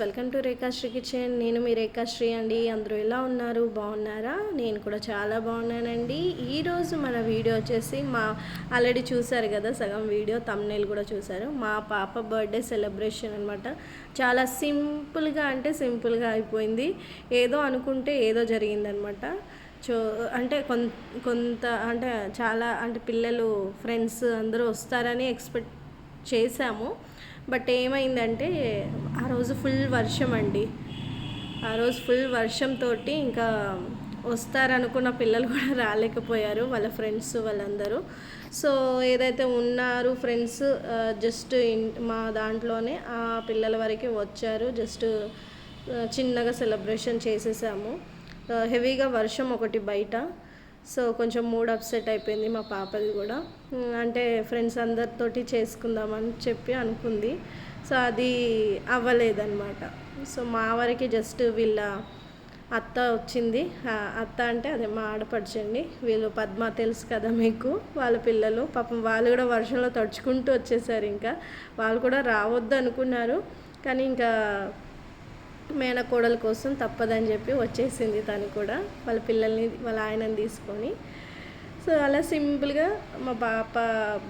Welcome to Rekhasri kitchen. నేను మీ రేఖాశ్రీ అండి. అందరూ ఎలా ఉన్నారు? బాగున్నారా? నేను కూడా చాలా బాగున్నానండి. ఈరోజు మన వీడియో వచ్చేసి మా ఆల్రెడీ చూసారు కదా సగం వీడియో తమ్నేల్ కూడా చూసారు. మా పాప బర్త్డే సెలబ్రేషన్ అనమాట చాలా సింపుల్గా అంటే సింపుల్గా అయిపోయింది. ఏదో అనుకుంటే ఏదో జరిగిందనమాట చో అంటే కొంత అంటే చాలా అంటే పిల్లలు ఫ్రెండ్స్ అందరూ వస్తారని ఎక్స్పెక్ట్ చేసాము బట్ ఏమైందంటే ఆ రోజు ఫుల్ వర్షం అండి. ఆ రోజు ఫుల్ వర్షంతో ఇంకా వస్తారనుకున్న పిల్లలు కూడా రాలేకపోయారు వాళ్ళ ఫ్రెండ్స్ వాళ్ళందరూ. సో ఏదైతే ఉన్నారు ఫ్రెండ్స్ జస్ట్ మా దాంట్లోనే ఆ పిల్లల వరకే వచ్చారు. జస్ట్ చిన్నగా సెలబ్రేషన్ చేసేసాము. హెవీగా వర్షం ఒకటి బయట. సో కొంచెం మూడ్ అప్సెట్ అయిపోయింది మా పాపది కూడా. అంటే ఫ్రెండ్స్ అందరితోటి చేసుకుందామని చెప్పి అనుకుంది. సో అది అవ్వలేదన్నమాట. సో మా వరకు జస్ట్ వీళ్ళ అత్త వచ్చింది. అత్త అంటే అదే మా ఆడపడిచండి వీళ్ళు పద్మ తెలుసు కదా మీకు వాళ్ళ పిల్లలు. పాపం వాళ్ళు కూడా వర్షంలో తడుచుకుంటూ వచ్చేసారు ఇంకా. వాళ్ళు కూడా రావద్దు అనుకున్నారు. కానీ ఇంకా మేనకోడల కోసం తప్పదని చెప్పి వచ్చేసింది తను కూడా. వాళ్ళ పిల్లల్ని వాళ్ళ ఆయనని తీసుకొని. సో అలా సింపుల్గా మా పాప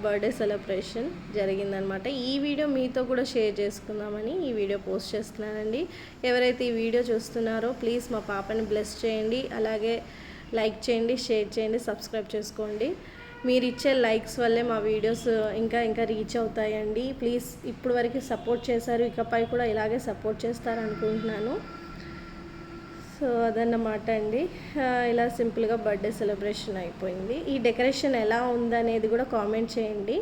బర్త్డే సెలబ్రేషన్ జరిగిందనమాట. ఈ వీడియో మీతో కూడా షేర్ చేసుకుందామని ఈ వీడియో పోస్ట్ చేస్తున్నానండి. ఎవరైతే ఈ వీడియో చూస్తున్నారో ప్లీజ్ మా పాపని బ్లెస్ చేయండి. అలాగే లైక్ చేయండి షేర్ చేయండి సబ్స్క్రైబ్ చేసుకోండి. మీరు ఇచ్చే లైక్స్ వల్లే మా వీడియోస్ ఇంకా ఇంకా రీచ్ అవుతాయండి. ప్లీజ్ ఇప్పుడు వరకు సపోర్ట్ చేశారు. ఇకపై కూడా ఇలాగే సపోర్ట్ చేస్తారనుకుంటున్నాను సో అదన్నమాట అండి. ఇలా సింపుల్గా బర్త్డే సెలబ్రేషన్ అయిపోయింది. ఈ డెకరేషన్ ఎలా ఉందనేది కూడా కామెంట్ చేయండి.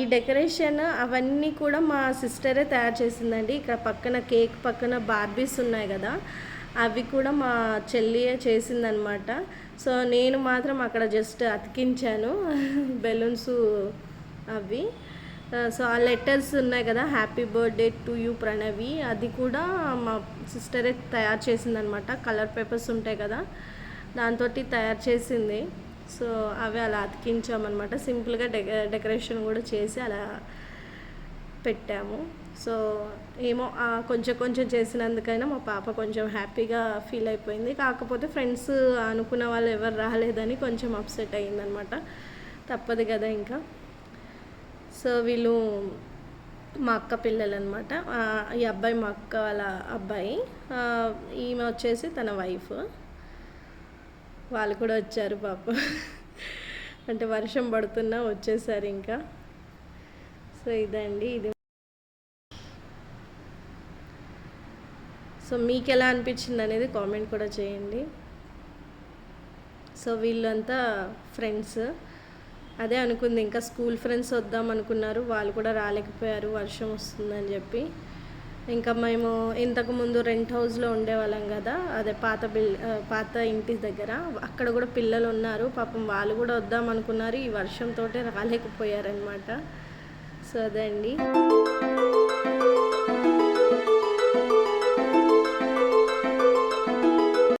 ఈ డెకరేషన్ అవన్నీ కూడా మా సిస్టరే తయారు చేసిందండి. ఇక్కడ పక్కన కేక్ పక్కన బార్బీస్ ఉన్నాయి కదా. అవి కూడా మా చెల్లియే చేసిందనమాట సో నేను మాత్రం అక్కడ జస్ట్ అతికించాను బెలూన్స్ అవి. సో ఆ లెటర్స్ ఉన్నాయి కదా happy birthday to you Pranavi. అది కూడా మా సిస్టరే తయారు చేసిందనమాట కలర్ పేపర్స్ ఉంటాయి కదా దాంతో తయారు చేసింది. సో అవి అలా అతికించామన్నమాట. సింపుల్గా డెకరేషన్ కూడా చేసి అలా పెట్టాము. సో ఏమో కొంచెం కొంచెం చేసినందుకైనా మా పాప కొంచెం హ్యాపీగా ఫీల్ అయిపోయింది. కాకపోతే ఫ్రెండ్స్ అనుకున్న వాళ్ళు ఎవరు రాలేదని కొంచెం అప్సెట్ అయ్యిందనమాట. తప్పదు కదా ఇంకా. సో వీళ్ళు మా అక్క పిల్లలు అనమాట ఈ అబ్బాయి మా అక్క వాళ్ళ అబ్బాయి. ఈమె వచ్చేసి తన వైఫ్. వాళ్ళు కూడా వచ్చారు పాప. అంటే వర్షం పడుతున్నా వచ్చేసారు ఇంకా. సో ఇదండి ఇది. సో మీకు ఎలా అనిపించింది అనేది కామెంట్ కూడా చేయండి. సో వీళ్ళంతా ఫ్రెండ్స్. అదే అనుకుంది ఇంకా స్కూల్ ఫ్రెండ్స్ వద్దాం అనుకున్నారు వాళ్ళు కూడా రాలేకపోయారు వర్షం వస్తుందని చెప్పి. ఇంకా మేము ఇంతకుముందు రెంట్ హౌస్లో ఉండేవాళ్ళం కదా అదే పాత బిల్ పాత ఇంటి దగ్గర. అక్కడ కూడా పిల్లలు ఉన్నారు పాపం వాళ్ళు కూడా వద్దాం అనుకున్నారు ఈ వర్షంతో రాలేకపోయారనమాట సో అదండి.